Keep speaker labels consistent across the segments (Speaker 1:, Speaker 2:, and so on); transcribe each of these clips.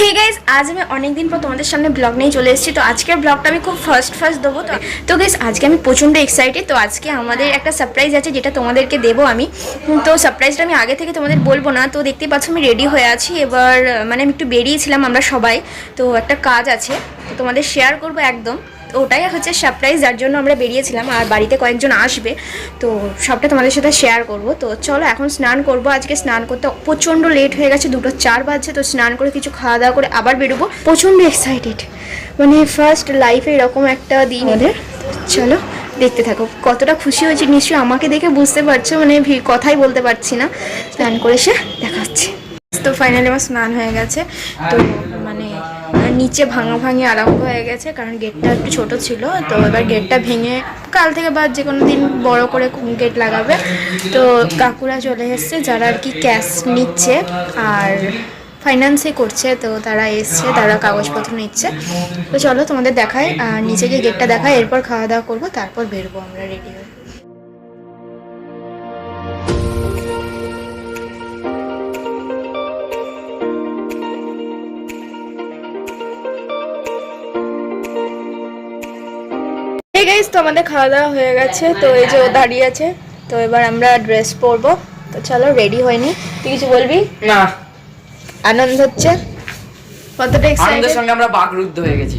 Speaker 1: Hey guys আজ আমি অনেকদিন পর তোমাদের সামনে ব্লগ নিয়ে চলে এসেছি। তো আজকের ব্লগটা আমি খুব ফার্স্ট ফার্স্ট দেবো। তো তো গাইজ আজকে আমি প্রচণ্ড এক্সাইটেড তো আজকে আমাদের একটা সারপ্রাইজ আছে যেটা তোমাদেরকে দেবো আমি। তো সারপ্রাইজটা আমি আগে থেকে তোমাদের বলব না। তো দেখতেই পাচ্ছ আমি রেডি হয়ে আছি। এবার মানে আমি একটু বেরিয়েছিলাম আমরা সবাই। তো একটা কাজ আছে। তো তোমাদের শেয়ার করব একদম। ওটাই হচ্ছে সারপ্রাইজ যার জন্য আমরা বেরিয়েছিলাম আর বাড়িতে কয়েকজন আসবে। তো সবটা তোমাদের সাথে শেয়ার করব। তো চলো এখন স্নান করব। আজকে স্নান করতে প্রচণ্ড লেট হয়ে গেছে দুটো চার বাজছে। তো স্নান করে কিছু খাওয়া দাওয়া করে আবার বেরোবো। প্রচণ্ড এক্সাইটেড মানে ফার্স্ট লাইফে এরকম একটা দিন। ওদের চলো দেখতে থাকো। কতটা খুশি হয়েছে। নিশ্চয়ই আমাকে দেখে বুঝতে পারছ মানে কথাই বলতে পারছি না। স্নান করে সে দেখা হচ্ছে তো ফাইনালি আমার স্নান হয়ে গেছে। তো মানে নিচে ভাঙা ভাঙি আরম্ভ হয়ে গেছে, কারণ গেটটা একটু ছোট ছিল, তো এবার গেটটা ভেঙে কাল থেকে বা যে কোনো দিন বড় করে গেট লাগাবে। তো কাকুরা চলে এসছে, যারা আর কি ক্যাশ নিচ্ছে আর ফাইন্যান্সে করছে, তো তারা এসছে, তারা কাগজপত্র নিচ্ছে। তো চলো তোমাদের দেখায় নিচে গিয়ে গেটটা দেখায় এরপর খাওয়া দাওয়া করব, তারপর বেরবো আমরা রেডি হয়ে। গাইস তো আমাদের খাওয়া দাওয়া হয়ে গেছে তো এই যে ও দাঁড়িয়ে আছে তো এবার আমরা ড্রেস পরবো। তো চলো রেডি হয়নি। তুই কিছু বলবি?
Speaker 2: না।
Speaker 1: আনন্দ হচ্ছে? কতটা
Speaker 2: আনন্দের
Speaker 1: এক্সাইটেড
Speaker 2: সঙ্গে আমরা বাকরুদ্ধ হয়ে গেছি।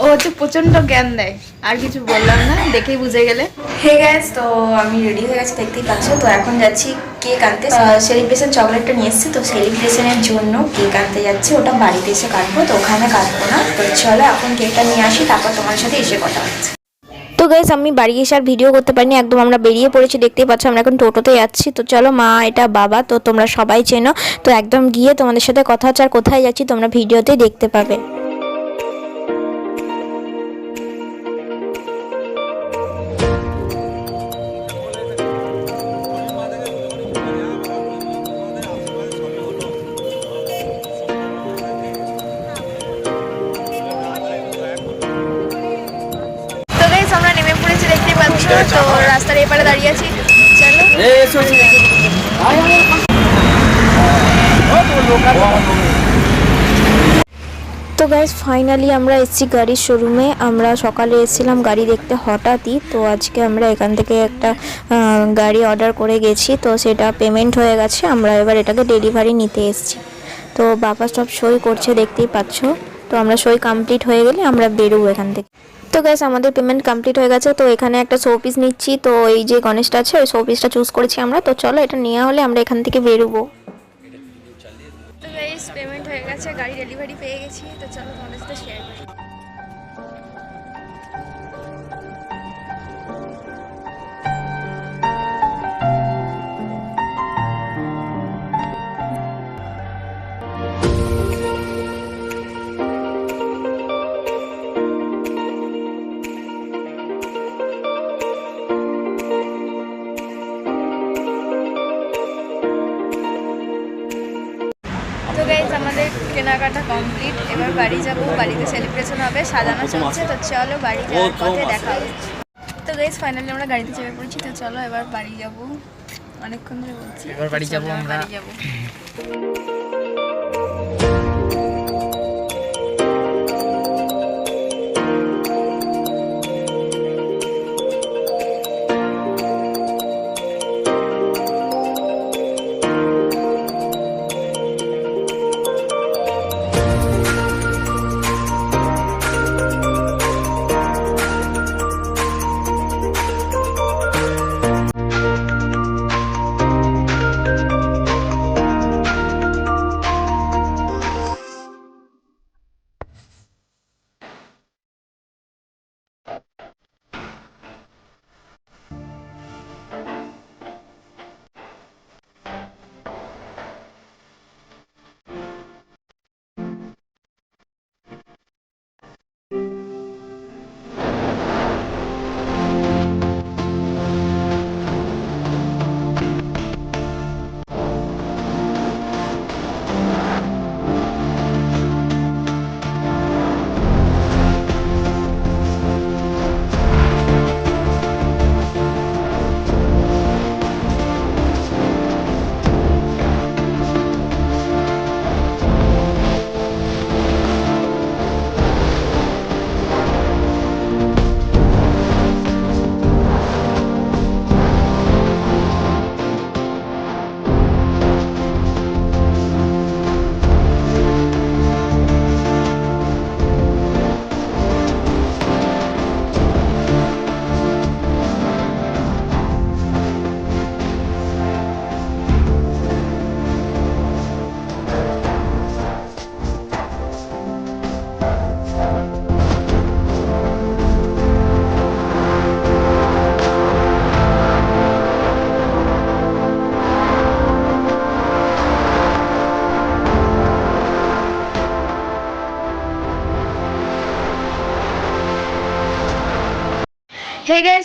Speaker 1: ও হচ্ছে প্রচণ্ড জ্ঞান দেয়। আর কিছু বললাম না দেখেই বুঝে গেলে। হে গ্যাস তো আমি রেডি হয়ে গেছি দেখতেই পাচ্ছ? তো এখন যাচ্ছি কেক আনতে। সেলিব্রেশন চকলেটটা নিয়ে এসেছি তো সেলিব্রেশনের জন্য কেক আনতে যাচ্ছি। ওটা বাড়িতে এসে কাটবো তো ওখানে কাটবো না। তো চলো এখন কেকটা নিয়ে আসি তারপর তোমার সাথে এসে কথা হচ্ছে। তো গাইস আমি বাড়ি এসে আর ভিডিও করতে পারিনি একদম আমরা বেরিয়ে পড়েছি দেখতেই পাচ্ছ আমরা এখন টোটোতে যাচ্ছি। তো চলো মা এটা বাবা তো তোমরা সবাই চেনো। তো একদম গিয়ে তোমাদের সাথে কথা হচ্ছে আর কোথায় যাচ্ছি তোমরা ভিডিওতেই দেখতে পাবে। তো রাস্তার এপারে দাঁড়িয়ে আছি। চলো। তো গাইজ ফাইনালি আমরা এসেছি গাড়ির শোরুমে আমরা সকালে এসেছিলাম গাড়ি দেখতে হঠাৎই। তো আজকে আমরা এখান থেকে একটা গাড়ি অর্ডার করে গেছি। তো সেটা পেমেন্ট হয়ে গেছে। আমরা এবার এটাকে ডেলিভারি নিতে এসেছি। তো বাবা সব সই করছে দেখতেই পাচ্ছ। তো আমরা সই কমপ্লিট হয়ে গেলে আমরা বেরোবো এখান থেকে। তো গ্যাস আমাদের পেমেন্ট কমপ্লিট হয়ে গেছে। তো এখানে একটা শো পিস নিচ্ছি। তো এই যে গণেশটা আছে, ওই শো পিসটা চুজ করেছি আমরা। তো চলো, এটা নেওয়া হলে আমরা এখান থেকে বেরোবো। তো পেমেন্ট হয়ে গেছে, গাড়ি ডেলিভারি পেয়ে গেছি। তো চলো তোমাদের সাথে শেয়ার কমপ্লিট এবার বাড়ি যাব বাড়িতে সেলিব্রেশন হবে সাজানো চলছে তো চলো বাড়ি যাওয়ার পথে দেখা হচ্ছে। তো গাইজ ফাইনালি আমরা গাড়িতে চেপে পড়েছি তো চলো এবার বাড়ি যাব। অনেকক্ষণ ধরে বলছি।
Speaker 2: এবার বাড়ি যাব
Speaker 1: যাব
Speaker 2: আমরা।
Speaker 1: বাড়ি যাব।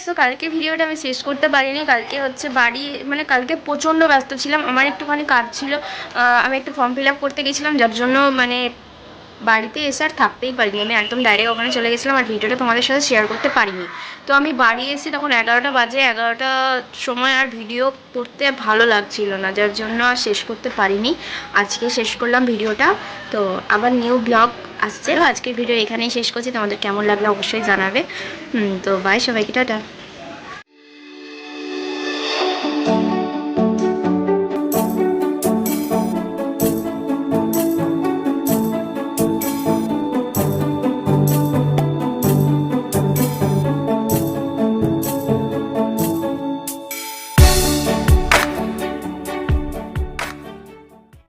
Speaker 1: তো কালকে ভিডিওটা আমি শেষ করতে পারিনি। কালকে হচ্ছে বাড়ি মানে কালকে প্রচণ্ড ব্যস্ত ছিলাম। আমার একটুখানি কাজ ছিল। আমি একটু ফর্ম ফিল আপ করতে গেছিলাম, যার জন্য মানে বাড়িতে এসে আর থাকতেই পারিনি। আমি একদম ডাইরেক্ট ওখানে চলে গেছিলাম আর ভিডিওটা তোমাদের সাথে শেয়ার করতে পারিনি। তো আমি বাড়ি এসে তখন এগারোটা বাজে, এগারোটা সময় আর ভিডিও করতে ভালো লাগছিল না, যার জন্য আর শেষ করতে পারিনি। আজকে শেষ করলাম ভিডিওটা। তো আবার নিউ ব্লগ আসছে। আজকের ভিডিও এখানেই শেষ করছি। তোমাদের কেমন লাগল অবশ্যই জানাবে। তো বাই সবাইকে, টাটা।